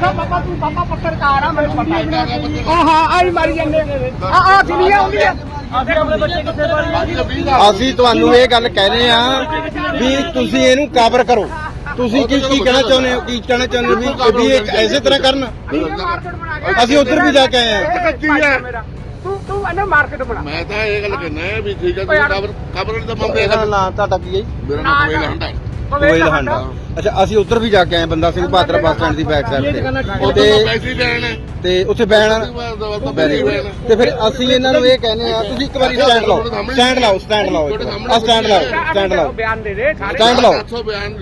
ਸਾ ਪਾਪਾ ਤੂੰ ਪਾਪਾ ਪੱਤਰਕਾਰ ਆ ਮੈਨੂੰ ਪਤਾ ਹੈ ਹਾਂ ਹਾਂ ਆਈ ਮਾਰੀ ਜਾਂਦੇ ਆ ਆ ਦੁਨੀਆ ਆਉਂਦੀ ਆ ਅਸੀਂ ਆਪਣੇ ਬੱਚੇ ਕਿੱਥੇ ਮਾਰੀ ਅਸੀਂ ਤੁਹਾਨੂੰ ਇਹ ਗੱਲ ਕਹਿੰਦੇ ਆ ਵੀ ਤੁਸੀਂ ਇਹਨੂੰ ਕਵਰ ਕਰੋ। ਤੁਸੀਂ ਕੀ ਕੀ ਕਹਿਣਾ ਚਾਹੁੰਦੇ ਹੋ? ਕੀ ਕਹਿਣਾ ਚਾਹੁੰਦੇ ਹੋ ਵੀ ਵੀ ਇਹ ਐਸੇ ਤਰ੍ਹਾਂ ਕਰਨ? ਅਸੀਂ ਉੱਧਰ ਵੀ ਜਾ ਕੇ ਆਏ ਆ ਹੈ। ਤੂੰ ਤੂੰ ਇਹਨੇ ਮਾਰਕੀਟ ਬਣਾ। ਮੈਂ ਤਾਂ ਇਹ ਗੱਲ ਕਹਿੰਦਾ ਵੀ ਠੀਕ ਹੈ ਤੁਸੀਂ ਖਬਰ ਖਬਰ ਦਾ ਇਹਦਾ ਨਾਂ ਤੁਹਾਡਾ ਕੀ ਹੈ? ਮੇਰਾ ਨਾਮ ਕੋਈ ਹੰਡਾ ਕੋਇਲ ਹੰਡ ਅੱਛਾ ਅਸੀਂ ਉੱਧਰ ਵੀ ਜਾ ਕੇ ਆਏ ਬੰਦਾ ਸਿੰਘ ਬਹਾਦਰ ਬੱਸ ਸਟੈਂਡ ਦੀ ਬੈਕ ਸਾਈਡ ਤੇ। ਤੇ ਤੇ ਉੱਥੇ ਬੈਣ ਤੇ ਫਿਰ ਅਸੀਂ ਇਹਨਾਂ ਨੂੰ ਇਹ ਕਹਿੰਦੇ ਆ ਤੁਸੀਂ ਇੱਕ ਵਾਰੀ ਸਟੈਂਡ ਲਾਓ। ਸਟੈਂਡ ਲਾਓ ਸਟੈਂਡ ਲਾਓ ਆ ਸਟੈਂਡ ਲਾਓ ਸਟੈਂਡ ਲਾਓ। ਬਿਆਨ ਦੇ ਦੇ ਸਾਰੇ ਸਟੈਂਡ ਲਾਓ। 700 ਬਿਆਨ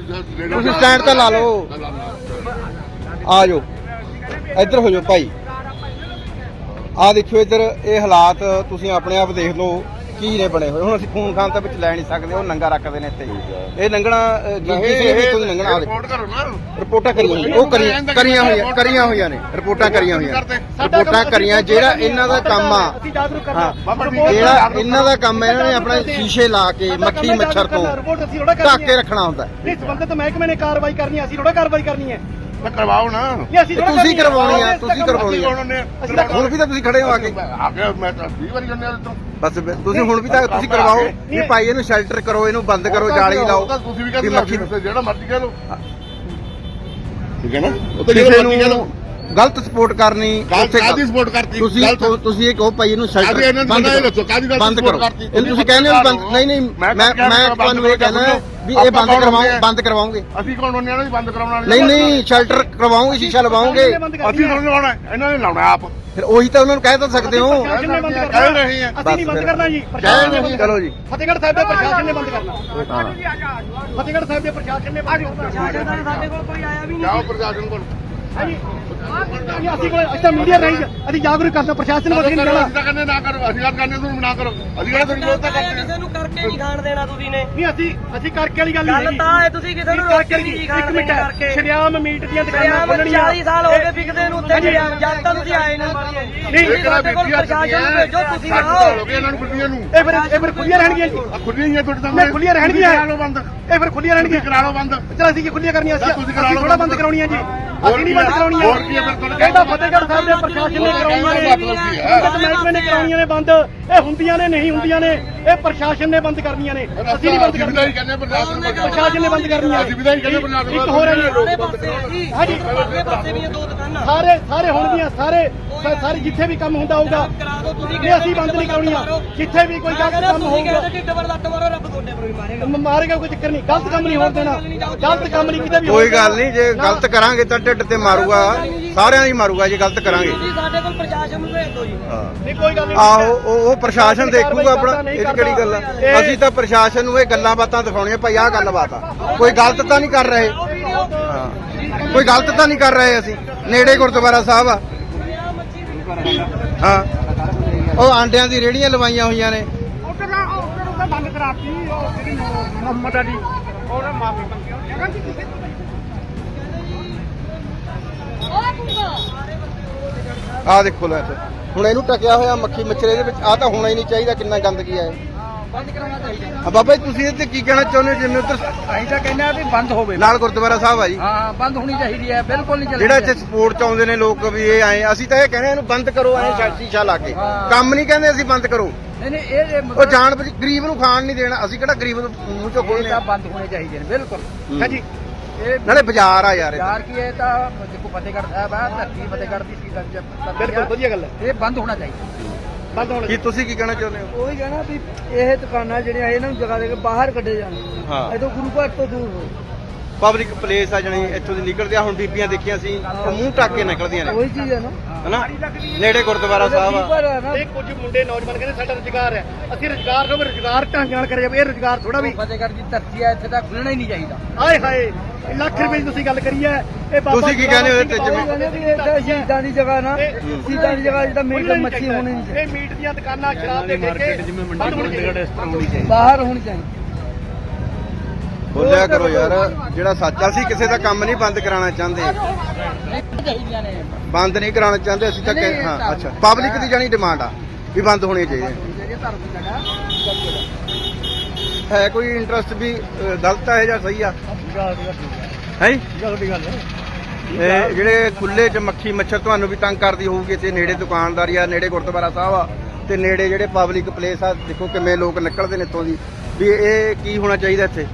ਤੁਸੀਂ ਸਟੈਂਡ ਤਾਂ ਲਾ ਲਓ। ਆ ਜਾਓ। ਇੱਧਰ ਹੋ ਜਾਓ ਭਾਈ। ਆ ਦੇਖਿਓ ਇੱਧਰ ਇਹ ਹਾਲਾਤ ਤੁਸੀਂ ਆਪਣੇ ਆਪ ਦੇਖ ਲਓ। ਕੀ ਨੇ ਬਣੇ ਹੋਏ। ਹੁਣ ਅਸੀਂ ਖੂਨ ਖਾਨ ਤਾਂ ਵਿੱਚ ਲੈ ਨਹੀਂ ਸਕਦੇ ਉਹ ਨੰਗਾ ਰੱਖਦੇ ਨੇ ਇੱਥੇ। ਇਹ ਨੰਗਣਾ ਜੀ ਕਿਸੇ ਵੀ ਤੋਂ ਨੰਗਣਾ ਰਿਪੋਰਟ ਕਰੋ ਨਾ। ਰਿਪੋਰਟਾਂ ਕਰੀਆਂ ਹੋਈਆਂ, ਉਹ ਕਰੀਆਂ ਕਰੀਆਂ ਹੋਈਆਂ ਕਰੀਆਂ ਹੋਈਆਂ ਨੇ। ਰਿਪੋਰਟਾਂ ਕਰੀਆਂ ਹੋਈਆਂ। ਰਿਪੋਰਟਾਂ ਕਰੀਆਂ ਜਿਹੜਾ ਇਹਨਾਂ ਦਾ ਕੰਮ ਆ। ਜਿਹੜਾ ਇਹਨਾਂ ਦਾ ਕੰਮ ਹੈ ਇਹਨਾਂ ਨੇ ਆਪਣਾ ਸ਼ੀਸ਼ੇ ਲਾ ਕੇ ਮੱਖੀ ਮੱਛਰ ਤੋਂ ਢੱਕ ਕੇ ਰੱਖਣਾ ਹੁੰਦਾ। ਨਹੀਂ ਸੰਬੰਧਿਤ ਮਹਿਕਮੇ ਨੇ ਕਾਰਵਾਈ ਕਰਨੀ ਹੈ। ਅਸੀਂ ਥੋੜਾ ਕਾਰਵਾਈ ਕਰਨੀ ਹੈ। ਤਾਂ ਕਰਵਾਓ ਨਾ। ਨਹੀਂ ਅਸੀਂ ਥੋੜ੍ਹਾ ਤੁਸੀਂ। ਕਰਵਾਉਣੀ ਆ, ਤੁਸੀਂ ਕਰਵਾਉਣੀ ਆ। ਕਰਾਉਣੇ ਅਸੀਂ ਤਾਂ ਹੁਣ ਵੀ ਤਾਂ ਤੁਸੀਂ ਖੜੇ ਹੋ ਆ ਕੇ। ਆ ਗਿਆ ਮੈਂ ਤਾਂ 20 ਵਾਰੀ ਜੰਨੇ ਤੋਂ ਬਸ ਫਿਰ ਤੁਸੀਂ ਹੁਣ ਵੀ ਤਾਂ ਤੁਸੀਂ ਕਰਵਾਓ। ਵੀ ਭਾਈ ਇਹਨੂੰ ਸ਼ੈਲਟਰ ਕਰੋ ਇਹਨੂੰ ਬੰਦ ਕਰੋ ਜਾਲੀ ਲਾਓ। ਤੁਸੀਂ ਵੀ ਮੱਖੀ ਮੱਖੀ ਜਿਹੜਾ ਮਰਜ਼ੀ ਕਹਿ ਲਓ। ਠੀਕ ਹੈ ਨਾ? ਉਹ ਤਾਂ ਜਿਹੜਾ ਕਿਸੇ ਮਰਜ਼ੀ ਕਹਿ ਲਓ। ਨੂੰ ਗਲਤ ਸਪੋਰਟ ਕਰਨੀ ਉੱਥੇ ਕਾਦੀ ਸਪੋਰਟ ਕਰਤੀ? ਤੁਸੀਂ ਗਲਤ ਤੁਸੀਂ ਇਹ ਕਹੋ ਭਾਈ ਇਹਨੂੰ ਸ਼ੈਲਟਰ ਇਹਨਾਂ ਨੂੰ ਬੰਦ ਇਹ ਕਰੋ। ਬੰਦ ਕਰਤੀ? ਇਹ ਤੁਸੀਂ ਕਹਿੰਦੇ ਹੋ ਬੰਦ ਨਹੀਂ ਨਹੀਂ ਮੈਂ ਮੈਂ ਮੈਂ ਤੁਹਾਨੂੰ ਇਹ ਕਹਿੰਦਾ ਵੀ ਇਹ ਬੰਦ ਕਰਵਾਓ ਕਰਾਉਂਗੇ। ਬੰਦ ਕਰਵਾਉਂਗੇ ਅਸੀਂ ਕੌਣ ਆ ਨਾ ਜੀ ਬੰਦ ਕਰਾਉਣ ਵਾਲੇ? ਨਹੀਂ ਨਹੀਂ ਸ਼ੈਲਟਰ ਕਰਵਾਉਂਗੇ ਸ਼ੀਸ਼ਾ ਲਵਾਉਂਗੇ ਅਸੀਂ ਤੁਹਾਨੂੰ ਲਾਉਣਾ ਹੈ, ਇਹਨਾਂ ਨੇ ਲਾਉਣਾ ਆਪ। ਫਿਰ ਉਹੀ ਤਾਂ ਉਹਨਾਂ ਨੂੰ ਕਹਿ ਤਾਂ ਸਕਦੇ ਹੋ। ਪ੍ਰਸ਼ਾਸਨ ਨੇ ਬੰਦ ਕਹਿ ਕਰਨਾ ਰਹੇ ਆ ਅਸੀਂ ਨਹੀਂ ਬੰਦ ਕਰਨਾ ਜੀ। ਪ੍ਰਸ਼ਾਸਨ ਨੇ ਬੰਦ ਚਲੋ ਜੀ। ਫਤਿਹਗੜ੍ਹ ਸਾਹਿਬ ਦੇ ਪ੍ਰਸ਼ਾਸਨ ਨੇ ਬੰਦ ਕਰਨਾ। ਹਾਂ ਫਤਿਹਗੜ੍ਹ ਸਾਹਿਬ ਦੇ ਪ੍ਰਸ਼ਾਸਨ ਨੇ ਬੰਦ ਕਰਨਾ। ਸਾਡੇ ਕੋਲ ਕੋਈ ਆਇਆ ਵੀ ਜਾਓ ਪ੍ਰਸ਼ਾਸਨ ਕੋਲ। ਹਾਂਜੀ। ਅਸੀਂ ਕੋਲ ਅਸੀਂ ਮੀਡੀਆ ਰਹੀ ਅਸੀਂ ਜਾਗਰੂਕ ਕਰਨਾ। ਪ੍ਰਸ਼ਾਸਨ ਨੂੰ ਅਸੀਂ ਤਾਂ ਕਹਿੰਦੇ ਨਾ ਕਰੋ। ਅਸੀਂ ਗੱਲ ਕਰਦੇ ਤੁਹਾਨੂੰ ਨਾ ਕਰੋ। ਅਸੀਂ ਕਹਿੰਦੇ ਤੁਹਾਨੂੰ ਵਿਰੋਧ ਤਾਂ ਕਰਦੇ ਕਿਸੇ ਨੂੰ ਕਰਕੇ ਨਹੀਂ ਖਾਣ ਦੇਣਾ ਤੁਸੀਂ ਨੇ? ਨਹੀਂ ਅਸੀਂ ਅਸੀਂ ਕਰਕੇ ਵਾਲੀ ਗੱਲ ਗੱਲ ਨਹੀਂ। ਤਾਂ ਹੈ ਤੁਸੀਂ ਕਿਸੇ ਨੂੰ ਰੋਕ ਕੇ ਨਹੀਂ ਖਾਣ ਇੱਕ ਦੇਣਾ ਮਿੰਟ ਕਰਕੇ। ਸ਼ਰਿਆਮ ਮੀਟ ਦੀਆਂ ਦੁਕਾਨਾਂ ਸ਼ਰਿਆਮ ਖੋਲਣੀਆਂ 40 ਸਾਲ ਹੋ ਗਏ ਵਿਕਦੇ ਨੂੰ ਉੱਥੇ ਜਦ ਤੱਕ ਤੁਸੀਂ ਆਏ ਨਹੀਂ, ਤੁਸੀਂ ਸਾਡੇ ਕੋਲ ਪ੍ਰਸ਼ਾਸਨ ਨੂੰ ਭੇਜੋ ਤੁਸੀਂ ਨਾ ਆਓ। ਇਹਨਾਂ ਨੂੰ ਖੁੱਲੀਆਂ ਨੂੰ। ਇਹ ਫਿਰ ਇਹ ਫਿਰ ਖੁੱਲੀਆਂ ਰਹਿਣਗੀਆਂ ਜੀ। ਆ ਖੁੱਲੀਆਂ ਹੀ ਆ ਤੁਹਾਡੇ ਸਾਹਮਣੇ। ਖੁੱਲੀਆਂ ਰਹਿਣਗੀਆਂ। ਕਰਾ ਲਓ ਬੰਦ। ਇਹ ਫਿਰ ਖੁੱਲੀਆਂ ਰਹਿਣਗੀਆਂ। ਕਰਾ ਲਓ ਬੰਦ। ਚਲ ਅਸੀਂ ਕੀ ਖੁੱਲੀਆਂ ਕਰਨੀਆਂ? ਅਸੀਂ ਤੁਸੀਂ ਕਰਾ ਅਸੀਂ ਲਓ ਥੋੜਾ ਬੰਦ ਕਰਾਉਣੀਆਂ ਜੀ। ਅਸੀਂ ਨਹੀਂ ਕੀ ਬੰਦ ਹੈ? ਕਰਾਉਣੀਆਂ ਹੋਰ ਕੀ ਹੈ ਫਿਰ ਤੁਹਾਨੂੰ? ਕਹਿੰਦਾ ਫਤਿਹਗੜ੍ਹ ਸਾਹਿਬ ਦੇ ਪ੍ਰਸ਼ਾਸਨ ਨੇ ਕਰਾਉਣੀਆਂ ਨੇ। ਮਤਲਬ ਕੀ ਹੈ? ਸੰਬੰਧਿਤ ਮਹਿਕਮੇ ਨੇ ਕਰਾਉਣੀਆਂ ਨੇ ਬੰਦ। ਇਹ ਹੁੰਦੀਆਂ ਨੇ ਨਹੀਂ ਹੁੰਦੀਆਂ ਨੇ ਇਹ ਪ੍ਰਸ਼ਾਸਨ ਨੇ ਬੰਦ ਕਰਨੀਆਂ ਨੇ। ਅਸੀਂ ਨਹੀਂ ਬੰਦ ਅਸੀਂ ਕਰਨੀਆਂ। ਕਹਿੰਦੇ ਪ੍ਰਸ਼ਾਸਨ ਕੋਲ ਪ੍ਰਸ਼ਾਸਨ ਨੇ ਬੰਦ ਕਰਨੀਆਂ ਅਸੀਂ ਵੀ ਤਾਂ ਹੀ ਕਹਿੰਦੇ ਪ੍ਰਸ਼ਾਸਨ ਇੱਕ ਹੋਰ ਹੈ ਜੀ ਸਾਰੇ ਪਾਸੇ ਜੀ। ਸਾਰੇ ਪਾਸੇ ਵੀ ਇਹ ਦੋ ਦੁਕਾਨਾਂ। ਸਾਰੇ ਸਾਰੇ ਹੋਣਗੀਆਂ ਸਾਰੇ। ਸਾਰੇ ਜਿੱਥੇ ਵੀ ਕੰਮ ਹੁੰਦਾ ਹੋਊਗਾ। ਕਰਾ ਦਿਓ ਤੁਸੀਂ ਨਹੀਂ ਅਸੀਂ ਬੰਦ ਨਹੀਂ ਕਰਾਉਣੀਆਂ ਜਿੱਥੇ ਵੀ ਕੋਈ ਗਲਤ ਕੰਮ ਹੋਊਗਾ। ਕਹਿੰਦੇ ਢਿੱਡ ਵੱਲ ਲੱਤ ਮਾਰੋ ਰੱਬ ਤੁਹਾਡੇ ਪਰ ਵੀ ਮਾਰੇਗਾ। ਕੋਈ ਚੱਕਰ ਨਹੀਂ। ਗਲਤ ਕੰਮ ਨਹੀਂ ਹੋਣ ਦੇਣਾ। ਗਲਤ ਕੰਮ ਨਹੀਂ ਕਿਤੇ ਵੀ ਕੋਈ। ਗੱਲ ਨਹੀਂ ਜੇ। ਗਲਤ ਕਰਾਂਗੇ ਤਾਂ ਢਿੱਡ ਤੇ ਮਾਰੂਗਾ। ਸਾਰਿਆਂ ਦੀ ਮਾਰੂਗਾ ਜੇ ਗਲਤ ਕਰਾਂਗੇ। ਸਾਡੇ ਕੋਲ ਪ੍ਰਸ਼ਾਸਨ ਨੂੰ ਭੇਜ ਦਿਓ ਜੀ। ਹਾਂ। ਨਹੀਂ ਕੋਈ ਗੱਲ ਨਹੀਂ। ਆਹੋ ਉਹ ਉਹ ਪ੍ਰਸ਼ਾਸਨ ਦੇਖੂਗਾ ਆਪਣਾ ਇਹ ਕਿਹੜੀ ਗੱਲ ਆ? ਅਸੀਂ ਤਾਂ ਪ੍ਰਸ਼ਾਸਨ ਨੂੰ ਇਹ ਗੱਲਾਂ ਬਾਤਾਂ ਦਿਖਾਉਣੀਆਂ ਭਾਈ ਆਹ ਗੱਲ ਬਾਤ ਆ। ਕੋਈ ਗਲਤ ਤਾਂ ਨਹੀਂ ਕਰ ਰਹੇ। ਹਾਂ। ਕੋਈ ਗਲਤ ਤਾਂ ਨਹੀਂ ਕਰ ਰਹੇ ਅਸੀਂ। ਨੇੜੇ ਗੁਰਦੁਆਰਾ ਸਾਹਿਬ ਆ। ਹਾਂ। ਉਹ ਆਂਡਿਆਂ ਦੀ ਰੇੜੀਆਂ ਲਵਾਈਆਂ ਹੋਈਆਂ ਨੇ। ਉਧਰ ਨਾ ਉਧਰ ਉਹਦਾ ਬੰਦ ਕਰਾਤੀ ਉਹ ਜਿਹੜੀ ਮੁਹੰਮਦ ਅਲੀ ਉਹਨੇ ਮਾਫੀ ਮੰਗੀ। ਉਹ ਜਗ੍ਹਾ ਦੀ ਆਹ ਦੇਖੋ ਲੈ। ਹੁਣ ਇਹਨੂੰ ਟਕਿਆ ਹੋਇਆ ਮੱਖੀ ਮੱਛਰ ਇਹਦੇ ਵਿੱਚ ਆ ਤਾਂ ਹੋਣਾ ਹੀ ਨਹੀਂ ਚਾਹੀਦਾ ਕਿੰਨਾ ਗੰਦਗੀ ਆ ਇਹ। ਬੰਦ ਕਰਾਉਣਾ ਚਾਹੀਦਾ ਆ ਬਾਬਾ ਜੀ ਤੁਸੀਂ ਇਹ ਤੇ ਕੀ ਕਹਿਣਾ ਚਾਹੁੰਦੇ ਹੋ? ਜਿਵੇਂ ਉੱਧਰ ਅਸੀਂ ਤਾਂ ਕਹਿੰਦੇ ਆ ਵੀ ਬੰਦ ਹੋਵੇ। ਨਾਲ ਗੁਰਦੁਆਰਾ ਸਾਹਿਬ ਆ ਜੀ। ਹਾਂ ਬੰਦ ਹੋਣੀ ਚਾਹੀਦੀ ਹੈ ਬਿਲਕੁਲ ਨਹੀਂ ਚੱਲਣੀ ਜਿਹੜਾ ਇੱਥੇ ਸਪੋਰਟ ਚ ਆਉਂਦੇ ਨੇ ਲੋਕ ਵੀ ਇਹ ਆਏ ਅਸੀਂ ਤਾਂ ਇਹ ਕਹਿੰਦੇ ਇਹਨੂੰ ਬੰਦ ਕਰੋ ਐ ਸ਼ੀਸ਼ਾ ਲਾ ਕੇ। ਹਾਂ। ਕੰਮ ਨਹੀਂ ਕਹਿੰਦੇ ਅਸੀਂ ਬੰਦ ਕਰੋ। ਨਹੀਂ ਨਹੀਂ ਇਹ ਇਹ ਉਹ ਮਤਲਬ ਜਾਣ ਬੁੱਝ ਗਰੀਬ ਨੂੰ ਖਾਣ ਨਹੀਂ ਦੇਣਾ ਅਸੀਂ ਕਿਹੜਾ ਗਰੀਬ ਨੂੰ ਮੂੰਹ ਚੋਂ ਇਹ ਖੋਲਨੇ ਤਾਂ ਬੰਦ ਹੋਣੇ ਚਾਹੀਦੇ ਨੇ ਬਿਲਕੁਲ। ਹਾਂਜੀ ਇਹ ਨਾਲੇ ਬਾਜ਼ਾਰ ਆ ਯਾਰ ਇਹ ਤਾਂ। ਯਾਰ ਕੀ ਹੈ ਤਾਂ ਦੇਖੋ ਫਤਿਹਗੜ੍ਹ ਸਾਹਿਬ ਆ ਧਰਤੀ ਫਤਿਹਗੜ੍ਹ ਦੀ ਸੀ ਗੱਲ ਬਿਲਕੁਲ ਵਧੀਆ ਗੱਲ ਹੈ। ਇਹ ਬੰਦ ਹੋਣਾ ਚਾਹੀਦਾ। ਬੰਦ ਹੋਣ ਕੀ ਤੁਸੀਂ ਕੀ ਕਹਿਣਾ ਚਾਹੁੰਦੇ ਹੋ? ਉਹੀ ਕਹਿਣਾ ਵੀ ਇਹ ਦੁਕਾਨਾਂ ਜਿਹੜੀਆਂ ਇਹਨਾਂ ਨੂੰ ਜਗ੍ਹਾ ਦੇ ਕੇ ਬਾਹਰ ਕੱਢੇ ਜਾਣ। ਹਾਂ। ਇਦੋਂ ਗੁਰੂ ਘਰ ਤੋਂ ਦੂਰ ਹੋ। ਪਬਲਿਕ ਪਲੇਸ ਆ ਜਣੀ ਇੱਥੋਂ ਦੀ ਨਿਕਲਦੇ ਆ ਹੁਣ ਬੀਬੀਆਂ ਦੇਖੀਆਂ ਸੀ ਉਹ ਮੂੰਹ ਢੱਕ ਕੇ ਨਿਕਲਦੀਆਂ ਨੇ। ਉਹੀ ਚੀਜ਼ ਹੈ ਨਾ। ਹਨਾ? ਨੇੜੇ ਗੁਰਦੁਆਰਾ ਸਾਹਿਬ ਆ। ਇਹ ਕੁਝ ਮੁੰਡੇ ਨੌਜਵਾਨ ਕਹਿੰਦੇ ਸਾਡਾ ਰੁਜ਼ਗਾਰ ਹੈ। ਅਸੀਂ ਰੁਜ਼ਗਾਰ ਨੂੰ ਰੁਜ਼ਗਾਰ ਢੰਗ ਨਾਲ ਕਰਿਆ ਜਾਵੇ ਇਹ ਰੁਜ਼ਗਾਰ ਥੋੜਾ ਵੀ ਫਤਿਹਗੜ੍ਹ ਦੀ ਧਰਤੀ ਆ ਇੱਥੇ ਤਾਂ ਖੁੱਲਣਾ ਹੀ ਨਹੀਂ ਚਾਹੀਦਾ। ਆਏ ਹਾਏ ਇਹ ਲੱਖ ਰੁਪਏ ਦੀ ਤੁਸੀਂ ਗੱਲ ਕਰੀ ਹੈ। ਇਹ ਬਾਬਾ ਤੁਸੀਂ ਕੀ ਕਹਿੰਦੇ ਹੋ ਤੇ ਜਿਵੇਂ ਸ਼ਹੀਦਾਂ ਦੀ ਜਗ੍ਹਾ ਨਾ ਸ਼ਹੀਦਾਂ ਦੀ ਜਗ੍ਹਾ ਜਿੱਦਾਂ ਮੀਟ ਮੱਛੀ ਹੋਣੀ ਨਹੀਂ ਚਾਹੀਦੀ। ਇਹ ਮੀਟ ਦੀਆਂ ਦੁਕਾਨਾਂ ਸ਼ਰਾਬ ਦੇ ਠੇਕੇ ਬਾਹਰ ਹੋਣੀ ਚਾਹੀਦੀ। ਬੋਲਿਆ ਕਰੋ ਯਾਰ ਜਿਹੜਾ ਸੱਚ ਅਸੀਂ ਕਿਸੇ ਦਾ ਕੰਮ ਨਹੀਂ ਬੰਦ ਕਰਾਉਣਾ ਚਾਹੁੰਦੇ। ਬੰਦ ਨਹੀਂ ਕਰਾਉਣਾ ਚਾਹੁੰਦੇ ਅਸੀਂ ਤਾਂ ਹਾਂ ਤਾਂ- ਅੱਛਾ। ਪਬਲਿਕ ਦੀ ਜਾਨੀ ਡਿਮਾਂਡ ਆ ਵੀ ਬੰਦ ਹੋਣੀ ਚਾਹੀਦੀ। ਹੈ ਕੋਈ ਇੰਟਰਸਟ ਵੀ ਗਲਤ ਹੈ ਜਾਂ ਸਹੀ ਆ? ਹੈ? ਇਹ ਜਿਹੜੇ ਖੁੱਲੇ ਚ ਮੱਖੀ ਮੱਛਰ ਤੁਹਾਨੂੰ ਵੀ ਤੰਗ ਕਰਦੀ ਹੋਊਗੀ ਇੱਥੇ ਨੇੜੇ ਦੁਕਾਨਦਾਰੀ ਆ ਨੇੜੇ ਗੁਰਦੁਆਰਾ ਸਾਹਿਬ ਆ ਤੇ ਨੇੜੇ ਜਿਹੜੇ ਪਬਲਿਕ ਪਲੇਸ ਆ ਦੇਖੋ ਕਿਵੇਂ ਲੋਕ ਨਿਕਲਦੇ ਨੇ ਇੱਥੋਂ ਦੀ। ਵੀ ਇਹ ਕੀ ਹੋਣਾ ਚਾਹੀਦਾ ਇੱਥੇ?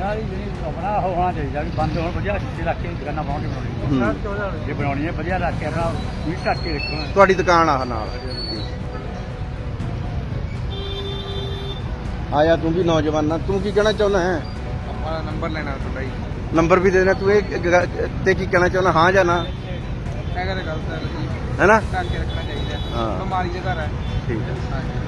ਯਾਰ ਇਹ ਜਿਹੜੀ ਆਪਣਾ ਉਹ ਹੋਣਾ ਚਾਹੀਦਾ ਵੀ ਬੰਦ ਹੋਣ ਵਧੀਆ ਸ਼ੀਸ਼ੇ ਰੱਖ ਕੇ ਦੁਕਾਨਾਂ ਬਣਾਉਣੀ। ਬਣਾਉਣੀ ਜੇ ਬਣਾਉਣੀ ਹੈ ਵਧੀਆ ਰੱਖ ਕੇ ਆਪਣਾ ਵੀ ਢੱਕ ਕੇ ਰੱਖਣਾ ਤੁਹਾਡੀ ਦੁਕਾਨ ਆ ਨਾਲ। ਆਇਆ ਤੂੰ ਵੀ ਨੌਜਵਾਨ ਆ। ਤੂੰ ਕੀ ਕਹਿਣਾ ਚਾਹੁੰਦਾ ਹੈ? ਆਪਾਂ ਨੰਬਰ ਲੈਣਾ ਤੁਹਾਡਾ ਜੀ। ਨੰਬਰ ਵੀ ਦੇ ਦੇਣਾ। ਤੂੰ ਇਹ ਗ- ਤੇ ਕੀ ਕਹਿਣਾ ਚਾਹੁੰਦਾ ਹਾਂ ਜਾਂ ਨਾ? ਕਹਿੰਦੇ ਗਲਤ ਹੈ ਜੀ। ਹੈਨਾ? ਢੱਕ ਕੇ ਰੱਖਣਾ ਚਾਹੀਦਾ। ਹਾਂ। ਬਿਮਾਰੀ ਦੇ ਘਰ ਹੈ। ਠੀਕ ਹੈ। ਹਾਂਜੀ।